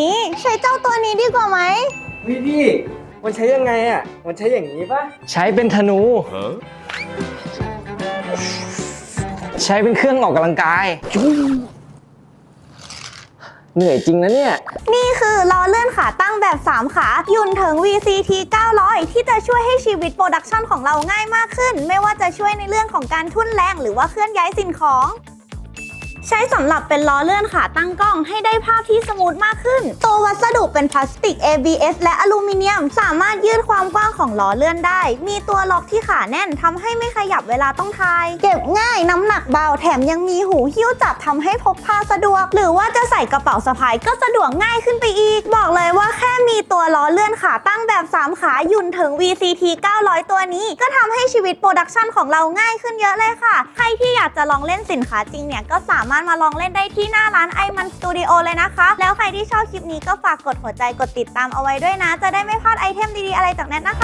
นี้ ใช้เจ้าตัวนี้ดีกว่าไหมเฮ้ยพี่ มันใช้ยังไงอะ มันใช้อย่างนี้ปะใช้เป็นธนู ใช้เป็นเครื่องออกกำลังกาย เหนื่อยจริงนะเนี่ย นี่คือล้อเลื่อนขาตั้งแบบ 3 ขา ยุ่นถึง VCT 900 ที่จะช่วยให้ชีวิตโปรดักชันของเราง่ายมากขึ้น ไม่ว่าจะช่วยในเรื่องของการทุ่นแรงหรือว่าเคลื่อนย้ายสิ่งของ ใช้สำหรับเป็นล้อเลื่อนขาตั้งกล้องให้ได้ภาพที่สมูทมากขึ้น ตัววัสดุเป็นพลาสติก ABS และอลูมิเนียม สามารถยืดความกว้างของล้อเลื่อนได้ มีตัวล็อกที่ขาแน่นทำให้ไม่ขยับเวลาต้องทาย เก็บง่ายน้ำหนักเบาแถมยังมีหูหิ้วจับทำให้พกพาสะดวก หรือว่าจะใส่กระเป๋าสะพายก็สะดวกง่ายขึ้นไปอีก บอกเลยว่าแค่มีตัวล้อเลื่อนขาตั้งแบบ 3 ขายุ่นถึง VCT 900 ตัวนี้ ก็ทำให้ชีวิตโปรดักชันของเราง่ายขึ้นเยอะเลยค่ะ ใครที่อยากจะลองเล่นสินค้าจริงเนี่ยก็สามารถารถมาลองเล่นได้ที่หน้าร้านไอมันสตูดิโอเลยนะคะ แล้วใครที่ชอบคลิปนี้ก็ฝากกดหัวใจกดติดตามเอาไว้ด้วยนะ จะได้ไม่พลาดไอเทมดีๆอะไรจากแนทนะคะ